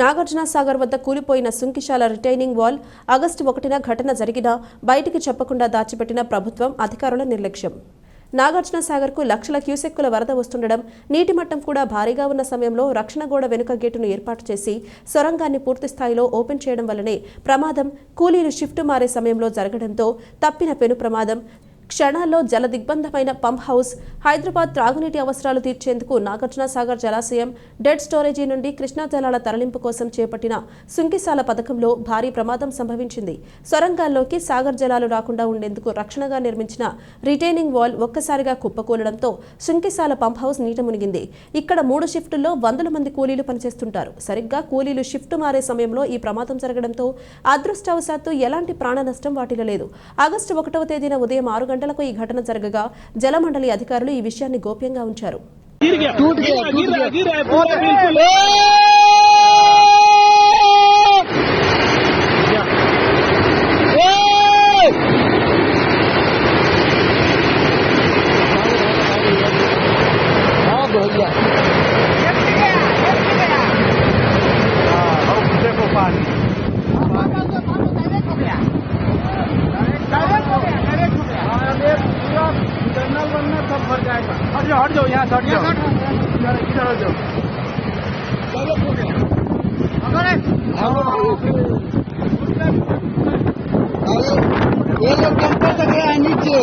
నాగార్జున సాగర్ వద్ద కూలిపోయిన Sunkishala retaining wall August ఒకటిన ఘటన జరిగినా బయటికి చెప్పకుండా దాచిపెట్టిన ప్రభుత్వం అధికారుల నిర్లక్ష్యం. నాగార్జున సాగర్కు లక్షల క్యూసెక్కుల వరద వస్తుండడం నీటి మట్టం కూడా భారీగా ఉన్న సమయంలో రక్షణ గోడ వెనుక గేటును ఏర్పాటు చేసి సొరంగాన్ని పూర్తి స్థాయిలో ఓపెన్ చేయడం వల్లనే ప్రమాదం కూలీలు షిఫ్ట్ మారే సమయంలో జరగడంతో తప్పిన పెను ప్రమాదం క్షణాల్లో జల దిగ్బంధమైన పంప్ హౌస్ హైదరాబాద్ త్రాగునీటి అవసరాలు తీర్చేందుకు నాగార్జున సాగర్ జలాశయం డెడ్ స్టోరేజీ నుండి కృష్ణా జలాల తరలింపు కోసం చేపట్టిన సుంకిశాల పథకంలో భారీ ప్రమాదం సంభవించింది. సొరంగాల్లోకి సాగర్ జలాలు రాకుండా ఉండేందుకు రక్షణగా నిర్మించిన రిటైనింగ్ వాల్ ఒక్కసారిగా కుప్పకూలడంతో సుంకిశాల పంప్ హౌస్ నీట మునిగింది. ఇక్కడ మూడు షిఫ్టుల్లో వందల మంది కూలీలు పనిచేస్తుంటారు. సరిగ్గా కూలీలు షిఫ్ట్ మారే సమయంలో ఈ ప్రమాదం జరగడంతో అదృష్టవశాత్తు ఎలాంటి ప్రాణ నష్టం వాటిలో లేదు ఆగస్టు ఒకటవ తేదీన ఉదయం ఆరు గంటలకు ఈ ఘటన జరగగా జలమండలి అధికారులు ఈ విషయాన్ని గోప్యంగా ఉంచారు. हट जाओ हट जाओ यहाँ से हट जाओ इधर इधर हट जाओ ये लोग कंपर तक गया है नीचे